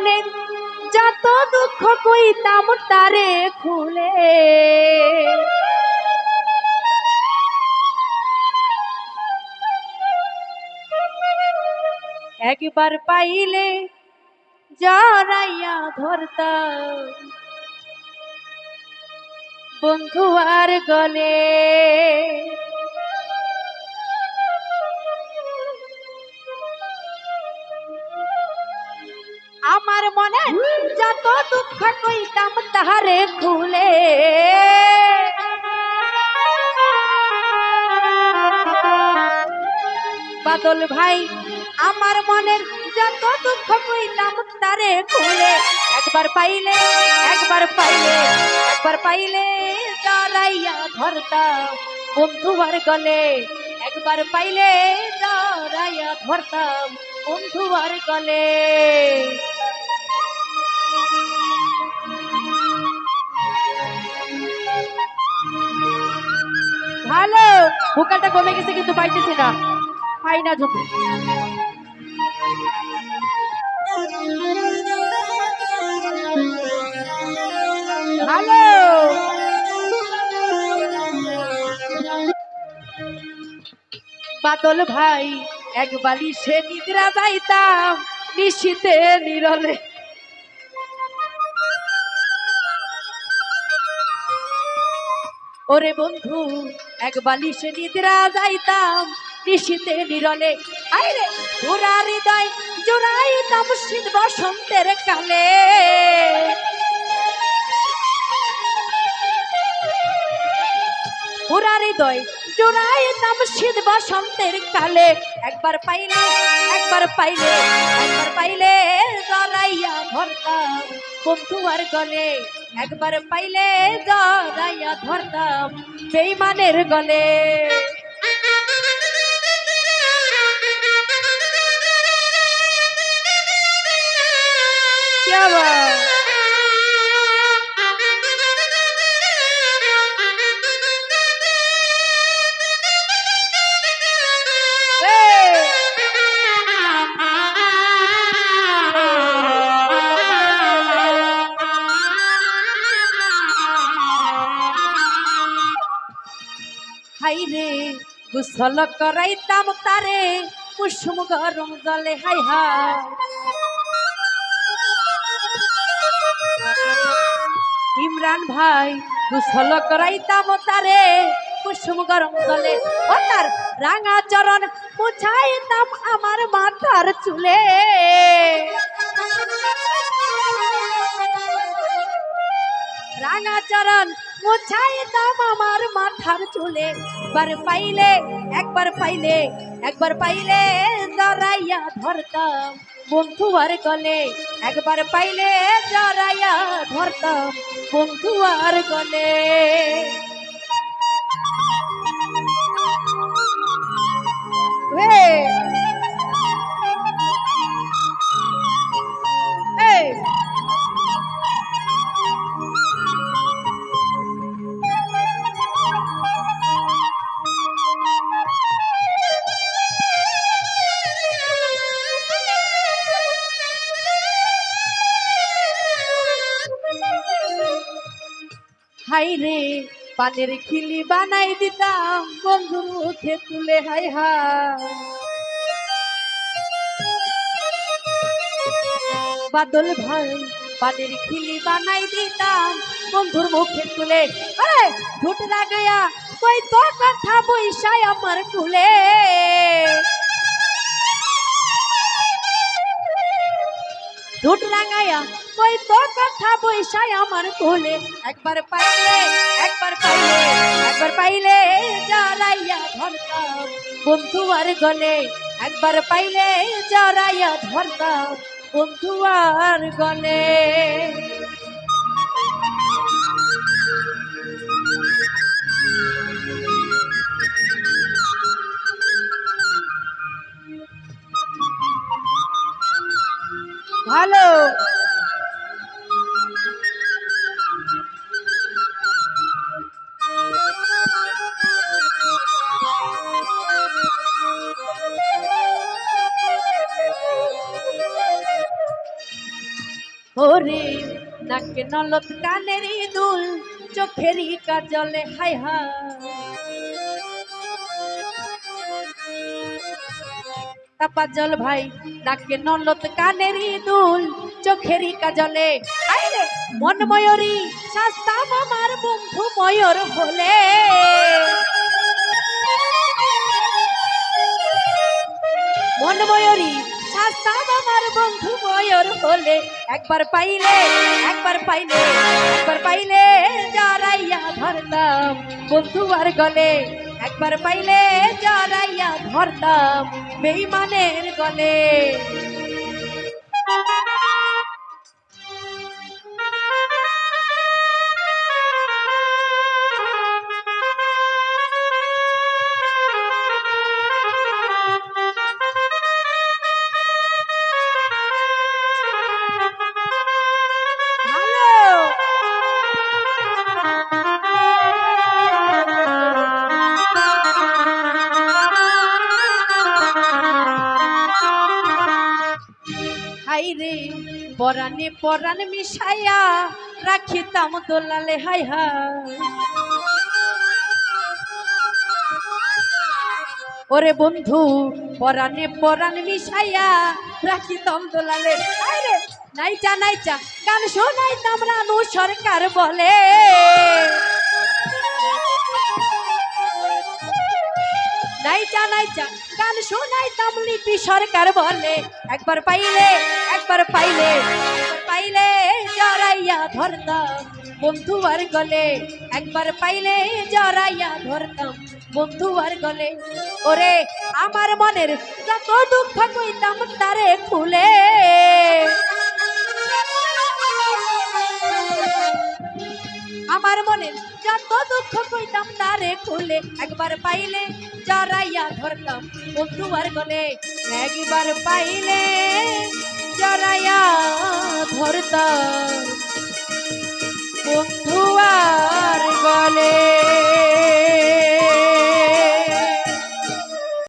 মনে যত দুঃখ কইতাম তারে খুলে। একবার পাইলে জড়াইয়া ধরতাম। বন্ধু আর গলে আমার মনে যত দুঃখ কইতাম তাহারে খুলে। বাদল ভাই, আমার মনের যত দুঃখ কইতাম তারে খুলে। একবার পাইলে একবার পাইলে একবার পাইলে জড়াইয়া বন্ধু আর গলে। একবার পাইলে জড়াইয়া ধরতাম আর গলে। ভালো। ভোকালটা কমে গেছে কিন্তু পাইতেছি না। পাই না ঝুঁকি। ভালো। বাদল ভাই, এক বালিশে নিদ্রা যাইতাম নিশীতে নিরলে ওরে বন্ধু, এক বালিশে নিদ্রা যাইতাম নিশীতে নিরলে। আইরে, পুরা হৃদয় জোড়াইতাম শীত বসন্তের কালে। পুরা হৃদয় জোড়াইতাম শীত বসন্তের কালে। একবার পাইলে একবার পাইলে একবার পাইলে জড়াইয়া ধরতাম বন্ধু আর গলে। একবার পাইলে জড়াইয়া ধরতাম বেইমানের গলে। क्या হাই রে, গুসল করাইতাম তারে, কুসুম গরম জলে, হাই হাই। ইমরান ভাই, গুসল করাইতাম তারে, কুসুম গরম জলে। ও তার রাঙা চরণ মুছাইতাম আমার মাথার চুলে। রাঙা চরণ মুছাইতাম আমার মাথার চুলে। একবার পাইলে একবার পাইলে একবার পাইলে জড়াইয়া ধরতাম বন্ধু আর গলে। একবার পাইলে জরাইয়া ধরতাম বন্ধু আর গলে। হাই রে, পানের খিলি বানাই দিতাম বন্ধুর মুখে তুলে, হাই হাই। বাদল ভাই, পানের খিলি বানাই দিতাম, বন্ধুর মুখে তুলে। ঠুট লাগায়া কই তো কথা বইসাই আমার কুলে। ঠুট লাগায়া কই তো কথা বইসাই আমার কোলে। একবার পাইলে একবার পাইলে একবার পাইলে জড়াইয়া ধরতাম বন্ধু আর গলে। একবার পাইলে জড়াইয়া ধরতাম বন্ধু আর গলে। ভালো। ওরে নাকে নলত কানের দুল চোখেরই কাজলে, হাই তাপা জল ভাই, নাকে নলত কানের দুল চোখেরই কাজলে আইরে মন ময়ূরী শাস্তা মামার বন্ধু ময়ূর হলে। মন ময়ূরী শাস্তা আমার বন্ধু ময়ূর হলে। একবার পাইলে একবার পাইলে একবার পাইলে জড়াইয়া ধরতাম বন্ধু আর গলে। একবার পাইলে জড়াইয়া ধরতাম বেইমানের গলে। পরাণে পরাণ মিশাইয়া রাখিতাম দোলালে, হাই হাই। ওরে বন্ধু, পরাণে পরাণ মিশাইয়া রাখিতাম দোলালে নাইচা নাইচা, গান শোনাইতাম রানু সরকার বলে। নাইচা নাইচা। গান শোনাইতাম লিপি সরকার বলে। একবার পাইলে একবার পাইলে পাইলে জড়াইয়া ধরতাম বন্ধু আর গলে। একবার পাইলে জড়াইয়া ধরতাম বন্ধু আর গলে। ওরে, আমার মনের যত দুঃখ কইতাম তারে খুলে আমার মনে একান্ত দুঃখ কইতাম না রে খুলে। একবার পাইলে জড়াইয়া ধরতাম বন্ধু আর গলে একবার পাইলে জড়াইয়া ধরতাম বন্ধু আর গলে